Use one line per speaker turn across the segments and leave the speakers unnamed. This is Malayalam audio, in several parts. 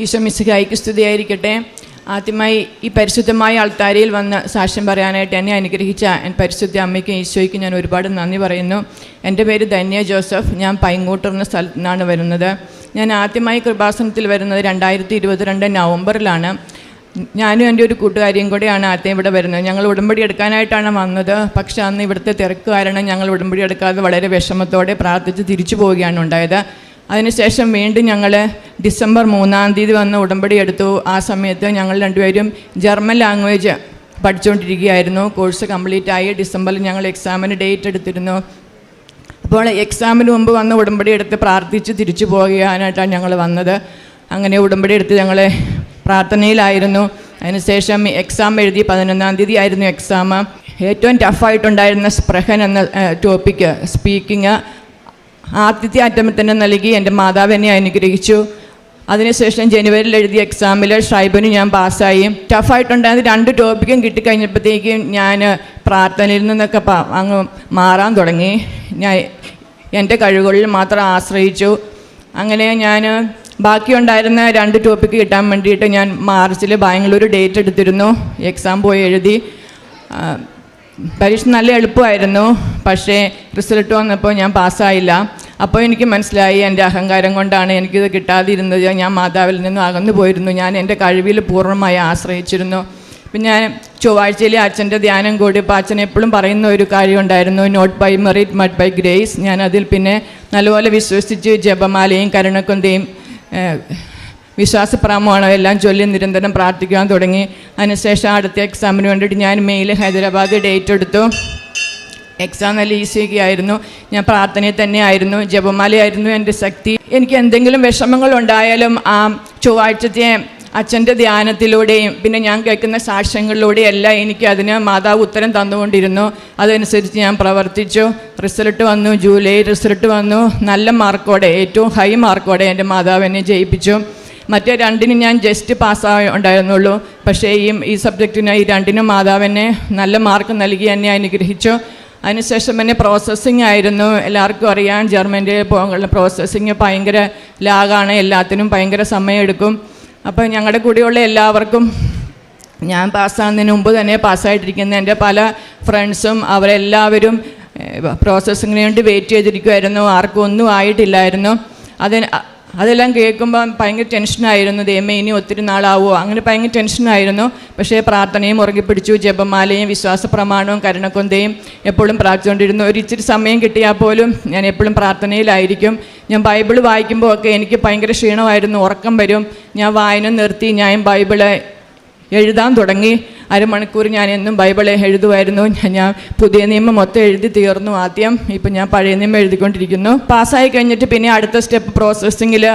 ഈശോ മിശിഹായിക്ക് സ്തുതിയായിരിക്കട്ടെ. ആദ്യമായി ഈ പരിശുദ്ധമായ ആൾത്താരയിൽ വന്ന് സാക്ഷ്യം പറയാനായിട്ട് എന്നെ അനുഗ്രഹിച്ച പരിശുദ്ധ അമ്മയ്ക്കും ഈശോയ്ക്കും ഞാൻ ഒരുപാട് നന്ദി പറയുന്നു. എന്റെ പേര് ധന്യ ജോസഫ്. ഞാൻ പൈങ്ങോട്ടൂർ എന്ന സ്ഥലത്തു നിന്നാണ് വരുന്നത്. ഞാൻ ആദ്യമായി കൃപാസനത്തിൽ വരുന്നത് രണ്ടായിരത്തി ഇരുപത്തിരണ്ട് നവംബറിലാണ്. ഞാനും എന്റെ ഒരു കൂട്ടുകാരിയും കൂടെയാണ് ആദ്യം ഇവിടെ വരുന്നത്. ഞങ്ങൾ ഉടമ്പടി എടുക്കാനായിട്ടാണ് വന്നത്. പക്ഷേ അന്ന് ഇവിടുത്തെ തിരക്ക് കാരണം ഞങ്ങൾ ഉടമ്പടി എടുക്കാതെ വളരെ വിഷമത്തോടെ പ്രാർത്ഥിച്ച് തിരിച്ചു പോവുകയാണ് ഉണ്ടായത്. അതിനുശേഷം വീണ്ടും ഞങ്ങൾ ഡിസംബർ മൂന്നാം തീയതി വന്ന് ഉടമ്പടി എടുത്തു. ആ സമയത്ത് ഞങ്ങൾ രണ്ടുപേരും ജർമ്മൻ ലാംഗ്വേജ് പഠിച്ചുകൊണ്ടിരിക്കുകയായിരുന്നു കോഴ്സ് കംപ്ലീറ്റ് ആയി ഡിസംബറിൽ ഞങ്ങൾ എക്സാമിന് ഡേറ്റ് എടുത്തിരുന്നു. അപ്പോൾ എക്സാമിന് മുമ്പ് വന്ന് ഉടമ്പടി എടുത്ത് പ്രാർത്ഥിച്ച് തിരിച്ചു പോകാനായിട്ടാണ് ഞങ്ങൾ വന്നത്. അങ്ങനെ ഉടമ്പടി എടുത്ത് ഞങ്ങൾ പ്രാർത്ഥനയിലായിരുന്നു. അതിനുശേഷം എക്സാം എഴുതി പതിനൊന്നാം തീയതി ആയിരുന്നു എക്സാം. ഏറ്റവും ടഫായിട്ടുണ്ടായിരുന്ന സ്പ്രഹൻ എന്ന ടോപ്പിക്ക് സ്പീക്കിങ് ആദ്യത്തെ അറ്റംപ്റ്റ് തന്നെ നൽകി എന്റെ മാതാവ് എന്നെ അനുഗ്രഹിച്ചു. അതിനുശേഷം ജനുവരിയിൽ എഴുതിയ എക്സാമിൽ ഷൈബന് ഞാൻ പാസ്സായി. ടഫായിട്ടുണ്ടായിരുന്ന രണ്ട് ടോപ്പിക്കും കിട്ടിക്കഴിഞ്ഞപ്പോഴത്തേക്കും ഞാൻ പ്രാർത്ഥനയിൽ നിന്നൊക്കെ അങ്ങ് മാറാൻ തുടങ്ങി. ഞാൻ എന്റെ കഴിവുകളിൽ മാത്രം ആശ്രയിച്ചു. അങ്ങനെ ഞാൻ ബാക്കിയുണ്ടായിരുന്ന രണ്ട് ടോപ്പിക്ക് കിട്ടാൻ വേണ്ടിയിട്ട് ഞാൻ മാർച്ചിൽ ബാംഗ്ലൂർ ഡേറ്റ് എടുത്തിരുന്നു. എക്സാം പോയി എഴുതി. പരീക്ഷ നല്ല എളുപ്പമായിരുന്നു. പക്ഷേ റിസൾട്ട് വന്നപ്പോൾ ഞാൻ പാസ്സായില്ല. അപ്പോൾ എനിക്ക് മനസ്സിലായി എന്റെ അഹങ്കാരം കൊണ്ടാണ് എനിക്കിത് കിട്ടാതിരുന്നത്. ഞാൻ മാതാവിൽ നിന്നും അകന്നു പോയിരുന്നു. ഞാൻ എന്റെ കഴിവിൽ പൂർണമായി ആശ്രയിച്ചിരുന്നു. പിന്നെ ഞാൻ ചൊവ്വാഴ്ചയിലെ അച്ഛന്റെ ധ്യാനം കൂടി ഇപ്പോൾ അച്ഛൻ എപ്പോഴും പറയുന്ന ഒരു കാര്യം ഉണ്ടായിരുന്നു. നോട്ട് ബൈ മെറിറ്റ് മറ്റ് ബൈ ഗ്രേസ് ഞാൻ അതിൽ പിന്നെ നല്ലപോലെ വിശ്വസിച്ച് ജപമാലയും കരുണക്കൊന്തയും വിശ്വാസ വിശ്വാസപ്രാമമാണ് എല്ലാം ചൊല്ലി നിരന്തരം പ്രാർത്ഥിക്കാൻ തുടങ്ങി. അതിനുശേഷം അടുത്ത എക്സാമിന് വേണ്ടിയിട്ട് ഞാൻ മെയിൽ ഹൈദരാബാദ് ഡേറ്റ് എടുത്തു. എക്സാം നല്ല ഈസിയൊക്കെ ആയിരുന്നു ഞാൻ പ്രാർത്ഥനയിൽ തന്നെയായിരുന്നു. ജപമാലയായിരുന്നു എന്റെ ശക്തി. എനിക്ക് എന്തെങ്കിലും വിഷമങ്ങൾ ഉണ്ടായാലും ആ ചൊവ്വാഴ്ചത്തെ അച്ഛന്റെ ധ്യാനത്തിലൂടെയും പിന്നെ ഞാൻ കേൾക്കുന്ന സാക്ഷ്യങ്ങളിലൂടെയും എല്ലാം എനിക്ക് അതിന് മാതാവ് ഉത്തരം തന്നുകൊണ്ടിരുന്നു. അതനുസരിച്ച് ഞാൻ പ്രവർത്തിച്ചു. റിസൾട്ട് വന്നു. ജൂലൈ റിസൾട്ട് വന്നു. നല്ല മാർക്കോടെ ഏറ്റവും ഹൈ മാർക്കോടെ എന്റെ മാതാവ് എന്നെ ജയിപ്പിച്ചു. മറ്റേ രണ്ടിനും ഞാൻ ജസ്റ്റ് പാസ്സായുണ്ടായിരുന്നുള്ളൂ പക്ഷേ ഈ ഈ സബ്ജക്റ്റിന് ഈ രണ്ടിനും മാതാവിനെ നല്ല മാർക്ക് നൽകി എന്നെ അനുഗ്രഹിച്ചു. അതിനുശേഷം പിന്നെ പ്രോസസ്സിങ് ആയിരുന്നു. എല്ലാവർക്കും അറിയാം. ജർമ്മന്റെ പോകുന്ന പ്രോസസ്സിങ് ഭയങ്കര ലാഗാണ്. എല്ലാത്തിനും ഭയങ്കര സമയമെടുക്കും. അപ്പോൾ ഞങ്ങളുടെ കൂടെയുള്ള എല്ലാവർക്കും ഞാൻ പാസ്സാകുന്നതിന് മുമ്പ് തന്നെ പാസ്സായിട്ടിരിക്കുന്ന എന്റെ പല ഫ്രണ്ട്സും അവരെല്ലാവരും പ്രോസസ്സിങ്ങിന് വേണ്ടി വെയിറ്റ് ചെയ്തിരിക്കുമായിരുന്നു ആർക്കും ഒന്നും ആയിട്ടില്ലായിരുന്നു. അതിന് അതെല്ലാം കേൾക്കുമ്പോൾ ഭയങ്കര ടെൻഷനായിരുന്നു ദൈവമേ ഇനി ഒത്തിരി നാളാവോ? അങ്ങനെ ഭയങ്കര ടെൻഷനായിരുന്നു പക്ഷേ പ്രാർത്ഥനയും ഉറങ്ങിപ്പിടിച്ചു. പിടിച്ചു ജപമാലയും വിശ്വാസ പ്രമാണവും കരുണക്കൊന്തയും എപ്പോഴും പ്രാർത്ഥിച്ചുകൊണ്ടിരുന്നു. ഒരു ഇച്ചിരി സമയം കിട്ടിയാൽ പോലും ഞാൻ എപ്പോഴും പ്രാർത്ഥനയിലായിരിക്കും. ഞാൻ ബൈബിൾ വായിക്കുമ്പോൾ ഒക്കെ എനിക്ക് ഭയങ്കര ക്ഷീണമായിരുന്നു. ഉറക്കം വരും. ഞാൻ വായന നിർത്തി. ഞാൻ ബൈബിൾ എഴുതാൻ തുടങ്ങി. അരമണിക്കൂർ ഞാൻ എന്നും ബൈബിളെ എഴുതുമായിരുന്നു. ഞാൻ പുതിയ നിയമം മൊത്തം എഴുതി തീർന്നു ആദ്യം. ഇപ്പം ഞാൻ പഴയ നിയമം എഴുതിക്കൊണ്ടിരിക്കുന്നു. പാസ്സായി കഴിഞ്ഞിട്ട് പിന്നെ അടുത്ത സ്റ്റെപ്പ് പ്രോസസ്സിങ്ങിൽ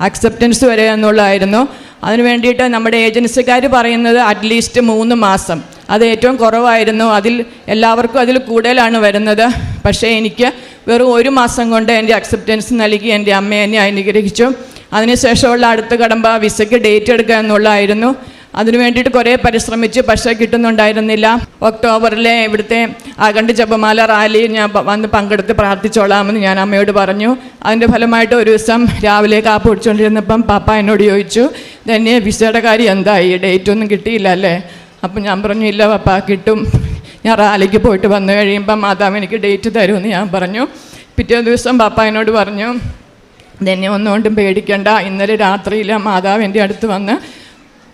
അക്സെപ്റ്റൻസ് വരെ എന്നുള്ളതായിരുന്നു. അതിന് വേണ്ടിയിട്ട് നമ്മുടെ ഏജൻസിക്കാർ പറയുന്നത് അറ്റ്ലീസ്റ്റ് മൂന്ന് മാസം. അത് ഏറ്റവും കുറവായിരുന്നു. അതിൽ എല്ലാവർക്കും അതിൽ കൂടുതലാണ് വരുന്നത്. പക്ഷേ എനിക്ക് വെറും ഒരു മാസം കൊണ്ട് എന്റെ അക്സെപ്റ്റൻസ് നൽകി എന്റെ അമ്മ എന്നെ അനുഗ്രഹിച്ചു. അതിനുശേഷമുള്ള അടുത്ത കടമ്പ വിസയ്ക്ക് ഡേറ്റ് എടുക്കുക എന്നുള്ളതായിരുന്നു. അതിനു വേണ്ടിയിട്ട് കുറേ പരിശ്രമിച്ച് പക്ഷേ കിട്ടുന്നുണ്ടായിരുന്നില്ല. ഒക്ടോബറിലെ ഇവിടുത്തെ അകണ്ട് ജപമാല റാലി ഞാൻ വന്ന് പങ്കെടുത്ത് പ്രാർത്ഥിച്ചോളാമെന്ന് ഞാൻ അമ്മയോട് പറഞ്ഞു. അതിന്റെ ഫലമായിട്ട് ഒരു ദിവസം രാവിലെ കാപ്പ് കുടിച്ചുകൊണ്ടിരുന്നപ്പം പാപ്പ എന്നോട് ചോദിച്ചു തന്നെ വിസയുടെ കാര്യം എന്തായി? ഡേറ്റ് ഒന്നും കിട്ടിയില്ല അല്ലേ? അപ്പം ഞാൻ പറഞ്ഞു ഇല്ല പാപ്പ കിട്ടും. ഞാൻ റാലിക്ക് പോയിട്ട് വന്നു കഴിയുമ്പം മാതാവ് എനിക്ക് ഡേറ്റ് തരുമെന്ന് ഞാൻ പറഞ്ഞു. പിറ്റേ ദിവസം പാപ്പ എന്നോട് പറഞ്ഞു തന്നെ ഒന്നുകൊണ്ടും പേടിക്കണ്ട. ഇന്നലെ രാത്രിയിൽ മാതാവ് എന്റെ അടുത്ത് വന്ന്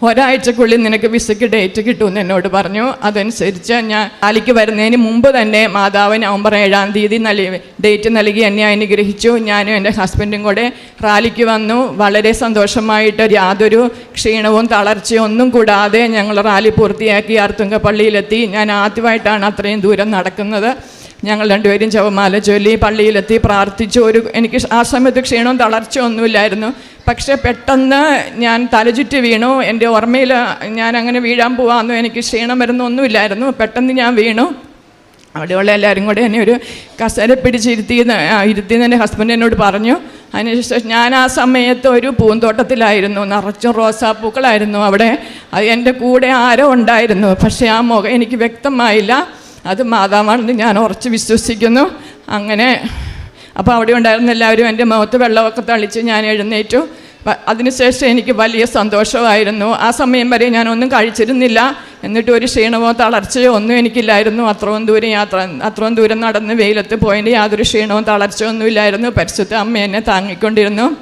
ഒരാഴ്ചക്കുള്ളിൽ നിനക്ക് വിസയ്ക്ക് ഡേറ്റ് കിട്ടുമെന്ന് എന്നോട് പറഞ്ഞു. അതനുസരിച്ച് ഞാൻ റാലിക്ക് വരുന്നതിന് മുമ്പ് തന്നെ മാതാവ് നവംബർ ഏഴാം തീയതി നൽകി ഡേറ്റ് നൽകി എന്നെ അനുഗ്രഹിച്ചു. ഞാനും എന്റെ ഹസ്ബൻഡും കൂടെ റാലിക്ക് വന്നു. വളരെ സന്തോഷമായിട്ട് യാതൊരു ക്ഷീണവും തളർച്ചയും ഒന്നും കൂടാതെ ഞങ്ങൾ റാലി പൂർത്തിയാക്കി അർത്തുങ്ക പള്ളിയിലെത്തി ഞാൻ ആദ്യമായിട്ടാണ് അത്രയും ദൂരം നടക്കുന്നത്. ഞങ്ങൾ രണ്ടുപേരും ജപമാല ചൊല്ലി പള്ളിയിലെത്തി പ്രാർത്ഥിച്ചു. ഒരു എനിക്ക് ആ സമയത്ത് ക്ഷീണവും തളർച്ചയും ഒന്നുമില്ലായിരുന്നു. പക്ഷേ പെട്ടെന്ന് ഞാൻ തലചുറ്റി വീണു. എന്റെ ഓർമ്മയിൽ ഞാൻ അങ്ങനെ വീഴാൻ പോവാമെന്നോ എനിക്ക് ക്ഷീണം വരുന്ന ഒന്നുമില്ലായിരുന്നു. പെട്ടെന്ന് ഞാൻ വീണു. അവിടെയുള്ള എല്ലാവരും കൂടെ എന്നെ ഒരു കസര പിടിച്ചിരുത്തി ഇരുത്തി എന്റെ ഹസ്ബൻഡ് എന്നോട് പറഞ്ഞു. അതിനുശേഷം ഞാൻ ആ സമയത്ത് ഒരു പൂന്തോട്ടത്തിലായിരുന്നു. നിറച്ചും റോസാപ്പൂക്കളായിരുന്നു അവിടെ. എന്റെ കൂടെ ആരോ ഉണ്ടായിരുന്നു. പക്ഷേ ആ മുഖം എനിക്ക് വ്യക്തമായില്ല. അത് മാതാവാണെന്ന് ഞാൻ ഉറച്ച് വിശ്വസിക്കുന്നു. അങ്ങനെ അപ്പോൾ അവിടെ ഉണ്ടായിരുന്ന എല്ലാവരും എന്റെ മുഖത്ത് വെള്ളമൊക്കെ തളിച്ച് ഞാൻ എഴുന്നേറ്റു. അതിനുശേഷം എനിക്ക് വലിയ സന്തോഷമായിരുന്നു. ആ സമയം വരെ ഞാനൊന്നും കഴിച്ചിരുന്നില്ല. എന്നിട്ട് ഒരു ക്ഷീണമോ തളർച്ചയോ ഒന്നും എനിക്കില്ലായിരുന്നു. അത്രയും ദൂരം യാത്ര അത്രയും ദൂരം നടന്ന് വെയിലത്ത് പോയതിന്റെ യാതൊരു ക്ഷീണവും തളർച്ചയോ ഒന്നും ഇല്ലായിരുന്നു. പരിശുദ്ധ അമ്മ എന്നെ താങ്ങിക്കൊണ്ടിരുന്നു.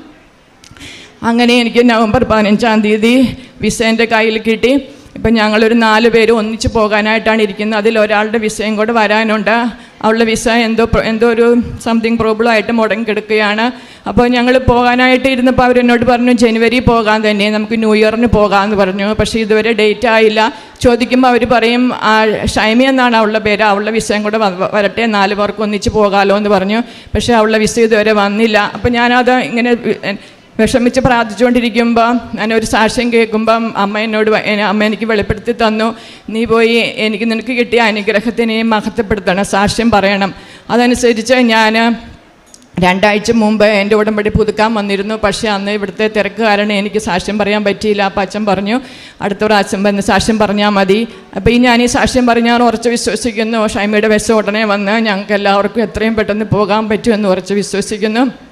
അങ്ങനെ എനിക്ക് നവംബർ പതിനഞ്ചാം തീയതി വിസ എന്റെ കയ്യിൽ കിട്ടി. ഇപ്പം ഞങ്ങളൊരു നാല് പേര് ഒന്നിച്ച് പോകാനായിട്ടാണ് ഇരിക്കുന്നത്. അതിൽ ഒരാളുടെ വിസയും കൂടെ വരാനുണ്ട്. അവളുടെ വിസ എന്തോ എന്തോ ഒരു സംതിങ് പ്രോബ്ലം ആയിട്ട് മുടങ്ങിക്കിടക്കുകയാണ്. അപ്പോൾ ഞങ്ങൾ പോകാനായിട്ട് ഇരുന്നപ്പോൾ അവരെന്നോട് പറഞ്ഞു ജനുവരി പോകാൻ തന്നെ നമുക്ക് ന്യൂ ഇയറിന് പോകാമെന്ന് പറഞ്ഞു. പക്ഷേ ഇതുവരെ ഡേറ്റ് ആയില്ല. ചോദിക്കുമ്പോൾ അവർ പറയും ഷൈമി എന്നാണ് അവളുടെ പേര്. അവളുടെ വിസയും കൂടെ വരട്ടെ നാല് പേർക്ക് ഒന്നിച്ച് പോകാമല്ലോ എന്ന് പറഞ്ഞു. പക്ഷേ അവളുടെ വിസ ഇതുവരെ വന്നില്ല. അപ്പോൾ ഞാനത് ഇങ്ങനെ വിഷമിച്ച് പ്രാർത്ഥിച്ചുകൊണ്ടിരിക്കുമ്പോൾ ഞാൻ ഒരു സാക്ഷ്യം കേൾക്കുമ്പം അമ്മ എന്നോട് അമ്മ എനിക്ക് വെളിപ്പെടുത്തി തന്നു. നീ പോയി എനിക്ക് നിനക്ക് കിട്ടിയ അനുഗ്രഹത്തിനെ മഹത്വപ്പെടുത്തണം സാക്ഷ്യം പറയണം. അതനുസരിച്ച് ഞാൻ രണ്ടാഴ്ച മുമ്പ് എന്റെ ഉടമ്പടി പുതുക്കാൻ വന്നിരുന്നു. പക്ഷേ അന്ന് ഇവിടുത്തെ തിരക്ക് കാരണം എനിക്ക് സാക്ഷ്യം പറയാൻ പറ്റിയില്ല. അപ്പം അച്ഛൻ പറഞ്ഞു അടുത്ത പ്രാവശ്യം വന്ന് സാക്ഷ്യം പറഞ്ഞാൽ മതി. അപ്പോൾ ഈ ഞാൻ ഈ സാക്ഷ്യം പറഞ്ഞാൽ ഉറച്ച് വിശ്വസിക്കുന്നു. ഷൈമയുടെ വിശ ഉടനെ വന്ന് ഞങ്ങൾക്ക് എല്ലാവർക്കും എത്രയും പെട്ടെന്ന് പോകാൻ പറ്റുമെന്ന് ഉറച്ച് വിശ്വസിക്കുന്നു.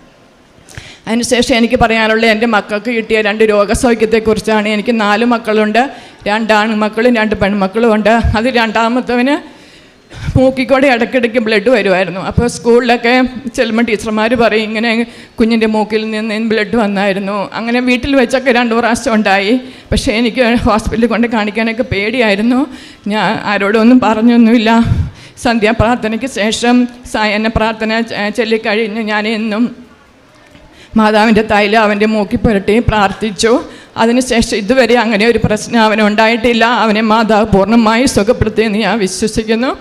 അതിനുശേഷം എനിക്ക് പറയാനുള്ള എന്റെ മക്കൾക്ക് കിട്ടിയ രണ്ട് രോഗസൗഖ്യത്തെക്കുറിച്ചാണ്. എനിക്ക് നാല് മക്കളുണ്ട്. രണ്ട് ആൺമക്കളും രണ്ട് പെൺമക്കളും ഉണ്ട്. അത് രണ്ടാമത്തവന് മൂക്കിക്കൂടെ ഇടയ്ക്കിടയ്ക്ക് ബ്ലഡ് വരുമായിരുന്നു. അപ്പോൾ സ്കൂളിലൊക്കെ ചെല്ലുമ്പോൾ ടീച്ചർമാർ പറയും ഇങ്ങനെ കുഞ്ഞിന്റെ മൂക്കിൽ നിന്ന് ബ്ലഡ് വന്നായിരുന്നു. അങ്ങനെ വീട്ടിൽ വെച്ചൊക്കെ രണ്ട് പ്രാവശ്യം ഉണ്ടായി. പക്ഷേ എനിക്ക് ഹോസ്പിറ്റലിൽ കൊണ്ട് കാണിക്കാനൊക്കെ പേടിയായിരുന്നു. ഞാൻ ആരോടൊന്നും പറഞ്ഞൊന്നുമില്ല. സന്ധ്യാപ്രാർത്ഥനയ്ക്ക് ശേഷം സായന പ്രാർത്ഥന ചൊല്ലിക്കഴിഞ്ഞ് ഞാൻ എന്നും മാതാവിന്റെ തൈലം അവന്റെ മൂക്കി പുരട്ടി പ്രാർത്ഥിച്ചു. അതിനുശേഷം ഇതുവരെ അങ്ങനെ ഒരു പ്രശ്നം അവനുണ്ടായിട്ടില്ല അവനെ മാതാവ് പൂർണമായി സുഖപ്പെടുത്തിയെന്ന് ഞാൻ വിശ്വസിക്കുന്നു.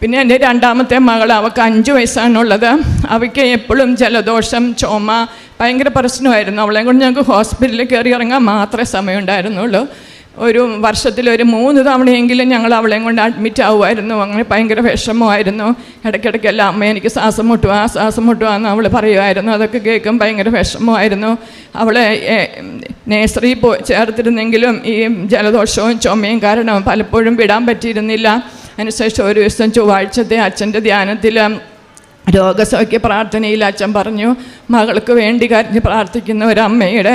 പിന്നെ എന്റെ രണ്ടാമത്തെ മകൾ അവൾക്ക് അഞ്ച് വയസ്സാണുള്ളത്. അവയ്ക്ക് എപ്പോഴും ജലദോഷം ചുമ ഭയങ്കര പ്രശ്നമായിരുന്നു. അവളെ കൊണ്ട് ഞങ്ങൾക്ക് ഹോസ്പിറ്റലിൽ കയറി ഇറങ്ങാൻ മാത്രമേ സമയമുണ്ടായിരുന്നുള്ളൂ. ഒരു വർഷത്തിൽ ഒരു മൂന്ന് തവണയെങ്കിലും ഞങ്ങൾ അവളെയും കൊണ്ട് അഡ്മിറ്റ് ആവുമായിരുന്നു. അങ്ങനെ ഭയങ്കര വിഷമമായിരുന്നു. ഇടയ്ക്കിടയ്ക്കെല്ലാം അമ്മ എനിക്ക് ശ്വാസം മുട്ടുക ശ്വാസം മുട്ടുക എന്ന് അവൾ പറയുമായിരുന്നു. അതൊക്കെ കേൾക്കും ഭയങ്കര വിഷമമായിരുന്നു. അവളെ നേഴ്സറി പോ ചേർത്തിരുന്നെങ്കിലും ഈ ജലദോഷവും ചുമയും കാരണം പലപ്പോഴും വിടാൻ പറ്റിയിരുന്നില്ല. അതിനുശേഷം ഒരു ദിവസം ചൊവ്വാഴ്ചത്തെ അച്ഛന്റെ ധ്യാനത്തിൽ രോഗസൗഖ്യ പ്രാർത്ഥനയിൽ അച്ഛൻ പറഞ്ഞു മകൾക്ക് വേണ്ടി കരഞ്ഞ് പ്രാർത്ഥിക്കുന്ന ഒരു അമ്മയുടെ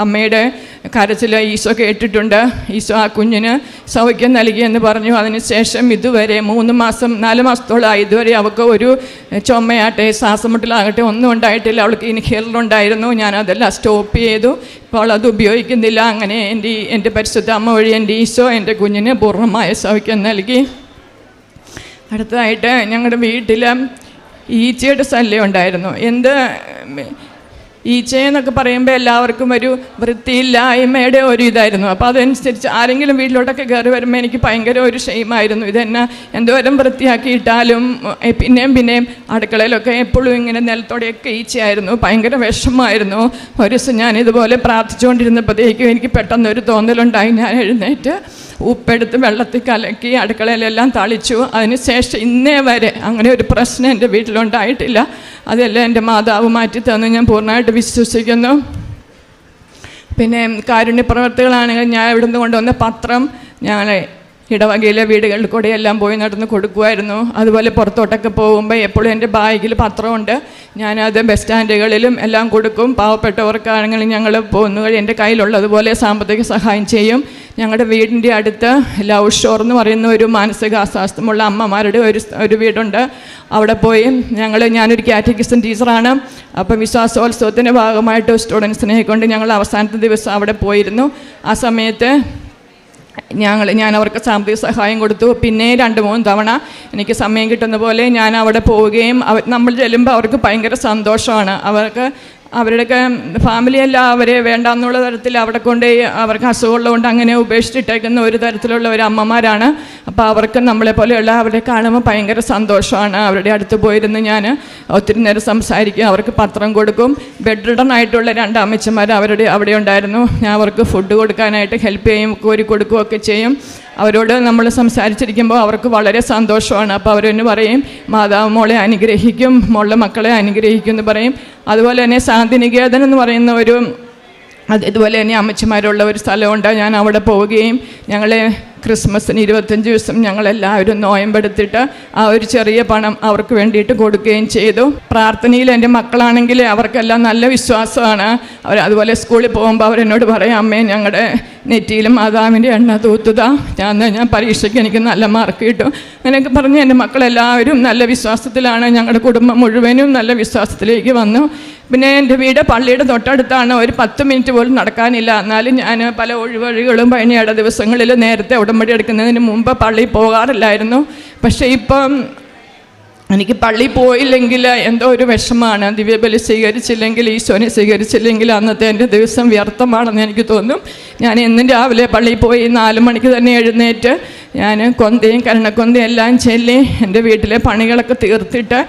അമ്മയുടെ കരച്ചിൽ ഈശോ കേട്ടിട്ടുണ്ട്. ഈശോ ആ കുഞ്ഞിന് സൗഖ്യം നൽകിയെന്ന് പറഞ്ഞു. അതിനുശേഷം ഇതുവരെ മൂന്ന് മാസം നാല് മാസത്തോളമായി ഇതുവരെ അവൾക്ക് ഒരു ചുമയാട്ടെ ശ്വാസമുട്ടലാകട്ടെ ഒന്നും ഉണ്ടായിട്ടില്ല. അവൾക്ക് ഇൻഹേലർ ഉണ്ടായിരുന്നു. ഞാൻ അതെല്ലാം സ്റ്റോപ്പ് ചെയ്തു. ഇപ്പോൾ അത് ഉപയോഗിക്കുന്നില്ല. അങ്ങനെ എന്റെ എന്റെ പരിശുദ്ധ അമ്മ വഴി എന്റെ ഈശോ എന്റെ കുഞ്ഞിന് പൂർണമായ സൗഖ്യം നൽകി. അടുത്തതായിട്ട് ഞങ്ങളുടെ വീട്ടിൽ ഈച്ചയുടെ ശല്യം ഉണ്ടായിരുന്നു. എന്ത് ഈച്ചയെന്നൊക്കെ പറയുമ്പോൾ എല്ലാവർക്കും ഒരു വൃത്തിയില്ലായ്മയുടെ ഒരു ഇതായിരുന്നു. അപ്പോൾ അതനുസരിച്ച് ആരെങ്കിലും വീട്ടിലോട്ടൊക്കെ കയറി വരുമ്പോൾ എനിക്ക് ഭയങ്കര ഒരു ഷെയിമായിരുന്നു. ഇതെന്നെ എന്തോരം വൃത്തിയാക്കിയിട്ടാലും പിന്നെയും പിന്നെയും അടുക്കളയിലൊക്കെ എപ്പോഴും ഇങ്ങനെ നിലത്തോടെയൊക്കെ ഈച്ചയായിരുന്നു. ഭയങ്കര വിഷമമായിരുന്നു ഒരു ദിവസം ഞാൻ ഇതുപോലെ പ്രാർത്ഥിച്ചുകൊണ്ടിരുന്നപ്പോഴത്തേക്കും എനിക്ക് പെട്ടെന്ന് ഒരു തോന്നലുണ്ടായി. ഞാൻ എഴുന്നേറ്റ് ഉപ്പെടുത്ത് വെള്ളത്തിൽ കലക്കി അടുക്കളയിലെല്ലാം തളിച്ചു. അതിനുശേഷം ഇന്നേ വരെ അങ്ങനെ ഒരു പ്രശ്നം എന്റെ വീട്ടിലുണ്ടായിട്ടില്ല. അതെല്ലാം എന്റെ മാതാവ് മാറ്റി തന്നു. ഞാൻ പൂർണമായിട്ട് വിശ്വസിക്കുന്നു. പിന്നെ കാരുണ്യ പ്രവർത്തികളാണെങ്കിൽ ഞാൻ ഇവിടുന്ന് കൊണ്ടുവന്ന പത്രം ഞങ്ങളെ ഇടവകയിലെ വീടുകളിൽ കൂടെ എല്ലാം പോയി നടന്ന് കൊടുക്കുമായിരുന്നു അതുപോലെ പുറത്തോട്ടൊക്കെ പോകുമ്പോൾ എപ്പോഴും എന്റെ ബാഗിൽ പത്രമുണ്ട്. ഞാനത് ബസ് സ്റ്റാൻഡുകളിലും എല്ലാം കൊടുക്കും. പാവപ്പെട്ടവർക്കാണെങ്കിൽ ഞങ്ങൾ പോകുന്ന വഴി എന്റെ കയ്യിലുള്ളതുപോലെ സാമ്പത്തിക സഹായം ചെയ്യും. ഞങ്ങളുടെ വീടിന്റെ അടുത്ത് ലവ് ഷോർ എന്ന് പറയുന്ന ഒരു മാനസിക മാനസികാസ്വാസ്ഥ്യമുള്ള അമ്മമാരുടെ ഒരു ഒരു വീടുണ്ട്. അവിടെ പോയി ഞങ്ങൾ ഞാനൊരു കാറ്റഗിസം ടീച്ചറാണ്. അപ്പം വിശ്വാസോത്സവത്തിന്റെ ഭാഗമായിട്ട് സ്റ്റുഡൻസിനെ കൊണ്ട് ഞങ്ങൾ അവസാനത്തെ ദിവസം അവിടെ പോയിരുന്നു. ആ സമയത്ത് ഞങ്ങൾ ഞാൻ അവർക്ക് സാമ്പത്തിക സഹായം കൊടുത്തു. പിന്നെ രണ്ട് മൂന്ന് തവണ എനിക്ക് സമയം കിട്ടുന്ന പോലെ ഞാൻ അവിടെ പോവുകയും നമ്മൾ ചെല്ലുമ്പോൾ അവർക്ക് ഭയങ്കര സന്തോഷമാണ്. അവർക്ക് അവരുടെയൊക്കെ അല്ല അവരെ വേണ്ടാന്നുള്ള തരത്തിൽ അവിടെ കൊണ്ട് അവർക്ക് അസുഖമുള്ളതുകൊണ്ട് അങ്ങനെ ഉപേക്ഷിച്ചിട്ടേക്കുന്ന ഒരു തരത്തിലുള്ള ഒരു അമ്മമാരാണ്. അപ്പോൾ അവർക്ക് നമ്മളെ പോലെയുള്ള അവരെ കാണുമ്പോൾ ഭയങ്കര സന്തോഷമാണ്. അവരുടെ അടുത്ത് പോയിരുന്ന് ഞാൻ ഒത്തിരി നേരം സംസാരിക്കും. അവർക്ക് പത്രം കൊടുക്കും. ബെഡ് റിഡൺ ആയിട്ടുള്ള രണ്ട് അമ്മച്ചന്മാർ അവരുടെ അവിടെ ഉണ്ടായിരുന്നു. ഞാൻ അവർക്ക് ഫുഡ് കൊടുക്കാനായിട്ട് ഹെൽപ്പ് ചെയ്യും കോരി കൊടുക്കുകയൊക്കെ ചെയ്യും. അവരോട് നമ്മൾ സംസാരിച്ചിരിക്കുമ്പോൾ അവർക്ക് വളരെ സന്തോഷമാണ്. അപ്പോൾ അവരെന്ന് പറയും മാതാവ് മോളെ അനുഗ്രഹിക്കും മോളുടെ മക്കളെ അനുഗ്രഹിക്കും എന്ന് പറയും. അതുപോലെ തന്നെ ശാന്തിനികേതൻ എന്ന് പറയുന്ന ഒരു അത് ഇതുപോലെ തന്നെ അമ്മച്ചിമാരുള്ള ഒരു സ്ഥലമുണ്ട്. ഞാൻ അവിടെ പോവുകയും ഞങ്ങളെ ക്രിസ്മസിന് ഇരുപത്തഞ്ച് ദിവസം ഞങ്ങളെല്ലാവരും നോയമ്പെടുത്തിട്ട് ആ ഒരു ചെറിയ പണം അവർക്ക് വേണ്ടിയിട്ട് കൊടുക്കുകയും ചെയ്തു. പ്രാർത്ഥനയിൽ എന്റെ മക്കളാണെങ്കിൽ അവർക്കെല്ലാം നല്ല വിശ്വാസമാണ്. അവർ അതുപോലെ സ്കൂളിൽ പോകുമ്പോൾ അവരെന്നോട് പറയും അമ്മേ ഞങ്ങളുടെ നെറ്റിയിലും മാതാവിന്റെ എണ്ണ തൂത്തുക ഞാൻ ഞാൻ പരീക്ഷയ്ക്ക് എനിക്ക് നല്ല മാർക്ക് കിട്ടും. അങ്ങനെയൊക്കെ പറഞ്ഞ് എന്റെ മക്കളെല്ലാവരും നല്ല വിശ്വാസത്തിലാണ്. ഞങ്ങളുടെ കുടുംബം മുഴുവനും നല്ല വിശ്വാസത്തിലേക്ക് വന്നു. പിന്നെ എന്റെ വീട് പള്ളിയുടെ തൊട്ടടുത്താണ്. ഒരു പത്ത് മിനിറ്റ് പോലും നടക്കാനില്ല. എന്നാലും ഞാൻ പല ഒഴിവഴികളും പഴനിയുടെ ദിവസങ്ങളിൽ നേരത്തെ ഉടമ്പടി എടുക്കുന്നതിന് മുമ്പ് പള്ളിയിൽ പോകാറില്ലായിരുന്നു. പക്ഷേ ഇപ്പം എനിക്ക് പള്ളി പോയില്ലെങ്കിൽ എന്തോ ഒരു വിഷമമാണ് ദിവ്യബലി സ്വീകരിച്ചില്ലെങ്കിൽ ഈശോനെ സ്വീകരിച്ചില്ലെങ്കിൽ അന്നത്തെ എന്റെ ദിവസം വ്യർത്ഥമാണെന്ന് എനിക്ക് തോന്നും. ഞാൻ എന്നും രാവിലെ പള്ളിയിൽ പോയി നാല് മണിക്ക് തന്നെ എഴുന്നേറ്റ് ഞാൻ കൊന്തയും കരണക്കൊന്തയും എല്ലാം ചെല്ലി എന്റെ വീട്ടിലെ പണികളൊക്കെ തീർത്തിട്ട്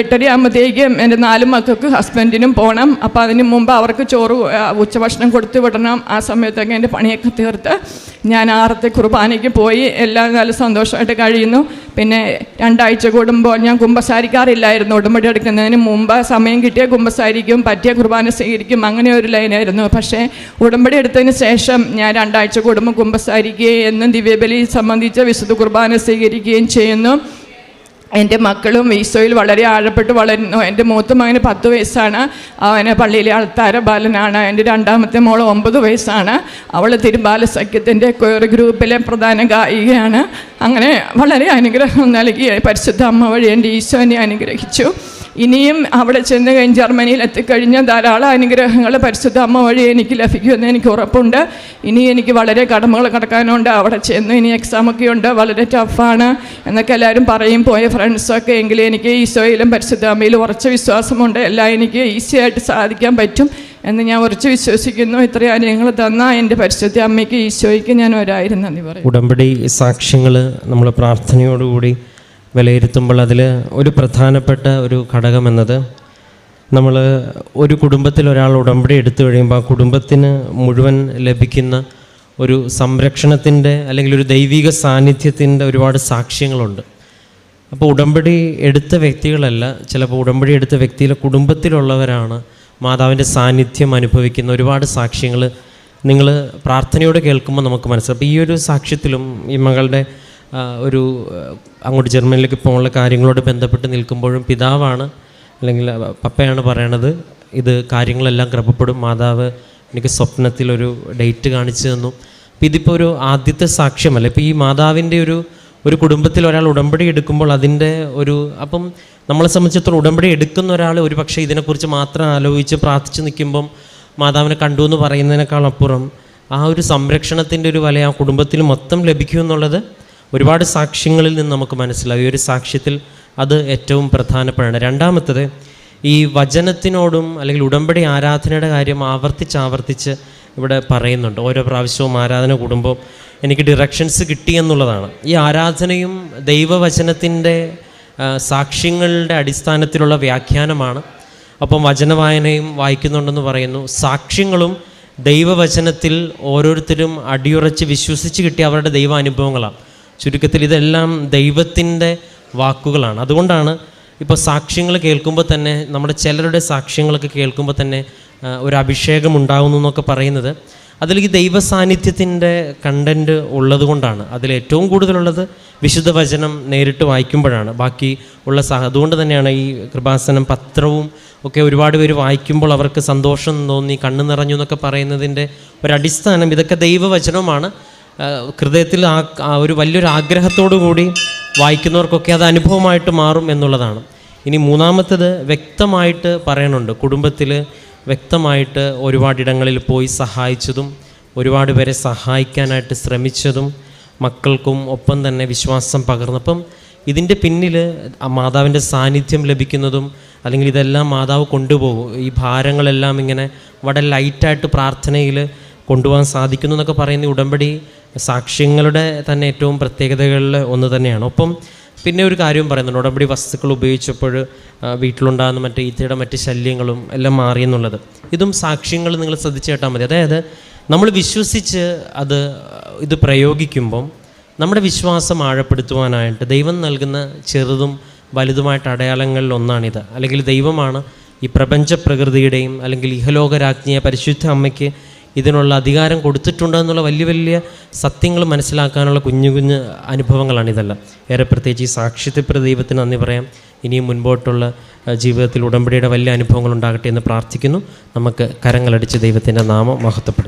എട്ടരയാകുമ്പോഴത്തേക്കും എന്റെ നാല് മക്കൾക്ക് ഹസ്ബൻഡിനും പോകണം. അപ്പോൾ അതിന് മുമ്പ് അവർക്ക് ചോറ് ഉച്ചഭക്ഷണം കൊടുത്തു വിടണം. ആ സമയത്തൊക്കെ എന്റെ പണിയൊക്കെ തീർത്ത് ഞാൻ ആറത്തെ കുർബാനയ്ക്ക് പോയി എല്ലാം നല്ല സന്തോഷമായിട്ട് കഴിയുന്നു. പിന്നെ രണ്ടാഴ്ച കൂടുമ്പോൾ ഞാൻ കുമ്പസാരിക്കാറില്ലായിരുന്നു. ഉടമ്പടി എടുക്കുന്നതിന് മുമ്പ് സമയം കിട്ടിയ കുമ്പസാരിക്കും പറ്റിയ കുർബാന സ്വീകരിക്കും അങ്ങനെ ഒരു ലൈനായിരുന്നു. പക്ഷേ ഉടമ്പടി എടുത്തതിന് ശേഷം ഞാൻ രണ്ടാഴ്ച കൂടുമ്പോൾ കുമ്പസാരിക്കുകയും എന്നും ദിവ്യബലി സംബന്ധിച്ച വിശുദ്ധ കുർബാന സ്വീകരിക്കുകയും ചെയ്യുന്നു. എന്റെ മക്കളും ഈശോയിൽ വളരെ ആഴപ്പെട്ട് വളരുന്നു. എന്റെ മൂത്ത മകന് പത്ത് വയസ്സാണ്. അവന് പള്ളിയിലെ അൾത്താര ബാലനാണ്. എന്റെ രണ്ടാമത്തെ മോൾ ഒമ്പത് വയസ്സാണ്. അവൾ തിരുബാല സഖ്യത്തിന്റെ കൊയർ ഗ്രൂപ്പിലെ പ്രധാന ഗായികയാണ്. അങ്ങനെ വളരെ അനുഗ്രഹം നൽകി. പരിശുദ്ധ അമ്മ വഴി എന്റെ ഈശോനെ അനുഗ്രഹിച്ചു. ഇനിയും അവിടെ ചെന്ന് കഴിഞ്ഞ് ജർമ്മനിയിൽ എത്തിക്കഴിഞ്ഞ ധാരാളം അനുഗ്രഹങ്ങൾ പരിശുദ്ധ അമ്മ വഴി എനിക്ക് ലഭിക്കുമെന്ന് എനിക്ക് ഉറപ്പുണ്ട്. ഇനി എനിക്ക് വളരെ കടമകൾ കിടക്കാനുണ്ട് അവിടെ ചെന്ന് ഇനി എക്സാമൊക്കെ ഉണ്ട്. വളരെ ടഫാണ് എന്നൊക്കെ എല്ലാവരും പറയും. പോയ ഫ്രണ്ട്സൊക്കെ എങ്കിലും എനിക്ക് ഈശോയിലും പരിശുദ്ധ അമ്മയിലും ഉറച്ച വിശ്വാസമുണ്ട്. എല്ലാം എനിക്ക് ഈസി ആയിട്ട് സാധിക്കാൻ പറ്റും എന്ന് ഞാൻ ഉറച്ച് വിശ്വസിക്കുന്നു. ഇത്രയും അനുഗ്രഹങ്ങൾ തന്ന എന്റെ പരിശുദ്ധ അമ്മയ്ക്ക് ഈശോയ്ക്ക് ഞാൻ ഒരായിരം നന്ദി പറയും
ഉടമ്പടി സാക്ഷ്യങ്ങൾ നമ്മൾ പ്രാർത്ഥനയോടുകൂടി വിലയിരുത്തുമ്പോൾ അതിൽ ഒരു പ്രധാനപ്പെട്ട ഒരു ഘടകം എന്നത് നമ്മൾ ഒരു കുടുംബത്തിൽ ഒരാൾ ഉടമ്പടി എടുത്തു കഴിയുമ്പോൾ ആ കുടുംബത്തിന് മുഴുവൻ ലഭിക്കുന്ന ഒരു സംരക്ഷണത്തിന്റെ അല്ലെങ്കിൽ ഒരു ദൈവിക സാന്നിധ്യത്തിന്റെ ഒരുപാട് സാക്ഷ്യങ്ങളുണ്ട്. അപ്പോൾ ഉടമ്പടി എടുത്ത വ്യക്തികളല്ല ചിലപ്പോൾ ഉടമ്പടി എടുത്ത വ്യക്തിയിലെ കുടുംബത്തിലുള്ളവരാണ് മാതാവിന്റെ സാന്നിധ്യം അനുഭവിക്കുന്ന ഒരുപാട് സാക്ഷ്യങ്ങൾ നിങ്ങൾ പ്രാർത്ഥനയോടെ കേൾക്കുമ്പോൾ നമുക്ക് മനസ്സിലാവും. അപ്പോൾ ഈ ഒരു സാക്ഷ്യത്തിലും ഈ മകളുടെ ഒരു അങ്ങോട്ട് ജർമ്മനിയിലേക്ക് പോകാനുള്ള കാര്യങ്ങളോട് ബന്ധപ്പെട്ട് നിൽക്കുമ്പോഴും പിതാവാണ് അല്ലെങ്കിൽ പപ്പയാണ് പറയണത് ഇത് കാര്യങ്ങളെല്ലാം ക്രമപ്പെടും. മാതാവ് എനിക്ക് സ്വപ്നത്തിലൊരു ഡേറ്റ് കാണിച്ചു തന്നു. അപ്പോൾ ഇതിപ്പോൾ ഒരു ആദ്യത്തെ സാക്ഷ്യമല്ല? ഇപ്പോൾ ഈ മാതാവിന്റെ ഒരു ഒരു കുടുംബത്തിൽ ഒരാൾ ഉടമ്പടി എടുക്കുമ്പോൾ അതിന്റെ ഒരു അപ്പം നമ്മളെ സംബന്ധിച്ചിടത്തോളം ഉടമ്പടി എടുക്കുന്ന ഒരാൾ ഒരു പക്ഷേ ഇതിനെക്കുറിച്ച് മാത്രം ആലോചിച്ച് പ്രാർത്ഥിച്ച് നിൽക്കുമ്പം മാതാവിനെ കണ്ടു എന്ന് പറയുന്നതിനേക്കാൾ അപ്പുറം ആ ഒരു സംരക്ഷണത്തിന്റെ ഒരു വല ആ കുടുംബത്തിൽ മൊത്തം ലഭിക്കുമെന്നുള്ളത് ഒരുപാട് സാക്ഷ്യങ്ങളിൽ നിന്ന് നമുക്ക് മനസ്സിലാവും ഈ ഒരു സാക്ഷ്യത്തിൽ അത് ഏറ്റവും പ്രധാനപ്പെടാണ്. രണ്ടാമത്തത് ഈ വചനത്തിനോടും അല്ലെങ്കിൽ ഉടമ്പടി ആരാധനയുടെ കാര്യം ആവർത്തിച്ച് ആവർത്തിച്ച് ഇവിടെ പറയുന്നുണ്ട്. ഓരോ പ്രാവശ്യവും ആരാധന കൂടുമ്പോൾ എനിക്ക് ഡിറക്ഷൻസ് കിട്ടി എന്നുള്ളതാണ്. ഈ ആരാധനയും ദൈവവചനത്തിന്റെ സാക്ഷ്യങ്ങളുടെ അടിസ്ഥാനത്തിലുള്ള വ്യാഖ്യാനമാണ്. അപ്പം വചനവായനയും വായിക്കുന്നുണ്ടെന്ന് പറയുന്നു. സാക്ഷ്യങ്ങളും ദൈവവചനത്തിൽ ഓരോരുത്തരും അടിയുറച്ച് വിശ്വസിച്ച് കിട്ടിയ അവരുടെ ദൈവാനുഭവങ്ങളാണ്. ചുരുക്കത്തിൽ ഇതെല്ലാം ദൈവത്തിന്റെ വാക്കുകളാണ്. അതുകൊണ്ടാണ് ഇപ്പോൾ സാക്ഷ്യങ്ങൾ കേൾക്കുമ്പോൾ തന്നെ നമ്മുടെ ചിലരുടെ സാക്ഷ്യങ്ങളൊക്കെ കേൾക്കുമ്പോൾ തന്നെ ഒരു അഭിഷേകം ഉണ്ടാകുന്നു എന്നൊക്കെ പറയുന്നത്. അതിൽ ഈ ദൈവ സാന്നിധ്യത്തിന്റെ കണ്ടന്റ് ഉള്ളത് കൊണ്ടാണ്. അതിൽ ഏറ്റവും കൂടുതലുള്ളത് വിശുദ്ധ വചനം നേരിട്ട് വായിക്കുമ്പോഴാണ്. ബാക്കി ഉള്ള സഹ അതുകൊണ്ട് തന്നെയാണ് ഈ കൃപാസനം പത്രവും ഒക്കെ ഒരുപാട് പേര് വായിക്കുമ്പോൾ അവർക്ക് സന്തോഷം തോന്നി കണ്ണു നിറഞ്ഞു എന്നൊക്കെ പറയുന്നതിന്റെ ഒരടിസ്ഥാനം ഇതൊക്കെ ദൈവവചനവുമാണ്. ഹൃദയത്തിൽ ആ ഒരു വലിയൊരു ആഗ്രഹത്തോടു കൂടി വായിക്കുന്നവർക്കൊക്കെ അത് അനുഭവമായിട്ട് മാറും എന്നുള്ളതാണ്. ഇനി മൂന്നാമത്തത് വ്യക്തമായിട്ട് പറയണുണ്ട്. കുടുംബത്തിൽ വ്യക്തമായിട്ട് ഒരുപാടിടങ്ങളിൽ പോയി സഹായിച്ചതും ഒരുപാട് പേരെ സഹായിക്കാനായിട്ട് ശ്രമിച്ചതും മക്കൾക്കും ഒപ്പം തന്നെ വിശ്വാസം പകർന്നപ്പം ഇതിന്റെ പിന്നിൽ മാതാവിന്റെ സാന്നിധ്യം ലഭിക്കുന്നതും അല്ലെങ്കിൽ ഇതെല്ലാം മാതാവ് കൊണ്ടുപോകും. ഈ ഭാരങ്ങളെല്ലാം ഇങ്ങനെ വളരെ ലൈറ്റായിട്ട് പ്രാർത്ഥനയിൽ കൊണ്ടുപോകാൻ സാധിക്കുന്നു എന്നൊക്കെ പറയുന്ന ഉടമ്പടി സാക്ഷ്യങ്ങളുടെ തന്നെ ഏറ്റവും പ്രത്യേകതകളിൽ ഒന്ന് തന്നെയാണ്. ഒപ്പം പിന്നെ ഒരു കാര്യം പറയുന്നുണ്ട്. ഉടമ്പടി വസ്തുക്കൾ ഉപയോഗിച്ചപ്പോൾ വീട്ടിലുണ്ടാകുന്ന മറ്റേ ഈത്തയുടെ മറ്റ് ശല്യങ്ങളും എല്ലാം മാറി എന്നുള്ളത്. ഇതും സാക്ഷ്യങ്ങൾ നിങ്ങൾ ശ്രദ്ധിച്ചു കേട്ടാൽ മതി. അതായത് നമ്മൾ വിശ്വസിച്ച് അത് ഇത് പ്രയോഗിക്കുമ്പം നമ്മുടെ വിശ്വാസം ആഴപ്പെടുത്തുവാനായിട്ട് ദൈവം നൽകുന്ന ചെറുതും വലുതുമായിട്ട് അടയാളങ്ങളിൽ ഒന്നാണിത്. അല്ലെങ്കിൽ ദൈവമാണ് ഈ പ്രപഞ്ച പ്രകൃതിയുടെയും അല്ലെങ്കിൽ ഇഹലോകരാജ്ഞിയെ പരിശുദ്ധ അമ്മയ്ക്ക് ഇതിനുള്ള അധികാരം കൊടുത്തിട്ടുണ്ട് എന്നുള്ള വലിയ വലിയ സത്യങ്ങൾ മനസ്സിലാക്കാനുള്ള കുഞ്ഞു കുഞ്ഞു അനുഭവങ്ങളാണ് ഇതെല്ലാം. ഏറെ പ്രത്യേകിച്ച് ഈ സാക്ഷ്യത്വപ്ര ദൈവത്തിന് നന്ദി പറയാം. ഇനിയും മുൻപോട്ടുള്ള ജീവിതത്തിൽ ഉടമ്പടിയുടെ വലിയ അനുഭവങ്ങൾ ഉണ്ടാകട്ടെ എന്ന് പ്രാർത്ഥിക്കുന്നു. നമുക്ക് കരങ്ങളടിച്ച് ദൈവത്തിന്റെ നാമം മഹത്വപ്പെടുത്തും.